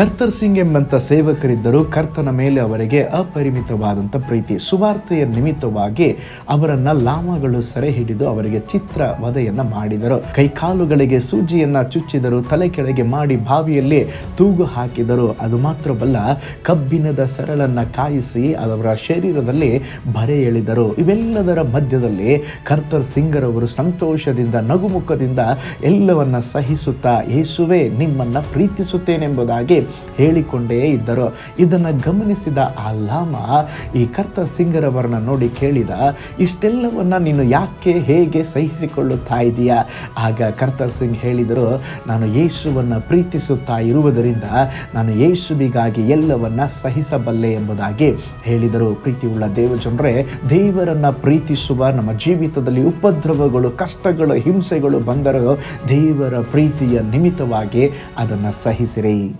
ಕರ್ತರ್ ಸಿಂಗ್ ಎಂಬಂತ ಸೇವಕರಿದ್ದರು ಕರ್ತನ ಮೇಲೆ ಅವರಿಗೆ ಅಪರಿಮಿತವಾದಂಥ ಪ್ರೀತಿ. ಸುವಾರ್ತೆಯ ನಿಮಿತ್ತವಾಗಿ ಅವರನ್ನು ಲಾಮಗಳು ಸೆರೆ ಹಿಡಿದು ಅವರಿಗೆ ಚಿತ್ರ ವಧೆಯನ್ನು ಮಾಡಿದರು. ಕೈಕಾಲುಗಳಿಗೆ ಸೂಜಿಯನ್ನು ಚುಚ್ಚಿದರು, ತಲೆ ಕೆಳಗೆ ಮಾಡಿ ಬಾವಿಯಲ್ಲಿ ತೂಗು ಹಾಕಿದರು. ಅದು ಮಾತ್ರವಲ್ಲ, ಕಬ್ಬಿಣದ ಸರಳನ್ನು ಕಾಯಿಸಿ ಅವರ ಶರೀರದಲ್ಲಿ ಬರೆ ಎಳೆದರು. ಇವೆಲ್ಲದರ ಮಧ್ಯದಲ್ಲಿ ಕರ್ತರ್ ಸಿಂಗರವರು ಸಂತೋಷದಿಂದ, ನಗುಮುಖದಿಂದ ಎಲ್ಲವನ್ನ ಸಹಿಸುತ್ತಾ ಯೇಸುವೆ ನಿಮ್ಮನ್ನ ಪ್ರೀತಿಸುತ್ತೇನೆಂಬುದಾಗಿ ಹೇಳಿಕೊಂಡೇ ಇದ್ದರು. ಇದನ್ನು ಗಮನಿಸಿದ ಆ ಲಾಮ ಈ ಕರ್ತ ಸಿಂಗರವರನ್ನ ನೋಡಿ ಕೇಳಿದ, ಇಷ್ಟೆಲ್ಲವನ್ನು ನೀನು ಯಾಕೆ ಹೇಗೆ ಸಹಿಸಿಕೊಳ್ಳುತ್ತಾ ಇದೆಯಾ? ಆಗ ಕರ್ತರ್ ಸಿಂಗ್ ಹೇಳಿದರು, ನಾನು ಯೇಸುವನ್ನು ಪ್ರೀತಿಸುತ್ತಾ ಇರುವುದರಿಂದ ನಾನು ಯೇಸುವಿಗಾಗಿ ಎಲ್ಲವನ್ನು ಸಹಿಸಬಲ್ಲೆ ಎಂಬುದಾಗಿ ಹೇಳಿದರು. ಪ್ರೀತಿಯುಳ್ಳ ದೇವಜನರೇ, ದೇವರನ್ನು ಪ್ರೀತಿಸುವ ನಮ್ಮ ಜೀವಿತದಲ್ಲಿ ಉಪದ್ರವಗಳು, ಕಷ್ಟಗಳು, ಹಿಂಸೆಗಳು ಬಂದರೂ ದೇವರ ಪ್ರೀತಿಯ ನಿಮಿತ್ತವಾಗಿ ಅದನ್ನು ಸಹಿಸಿರಿ.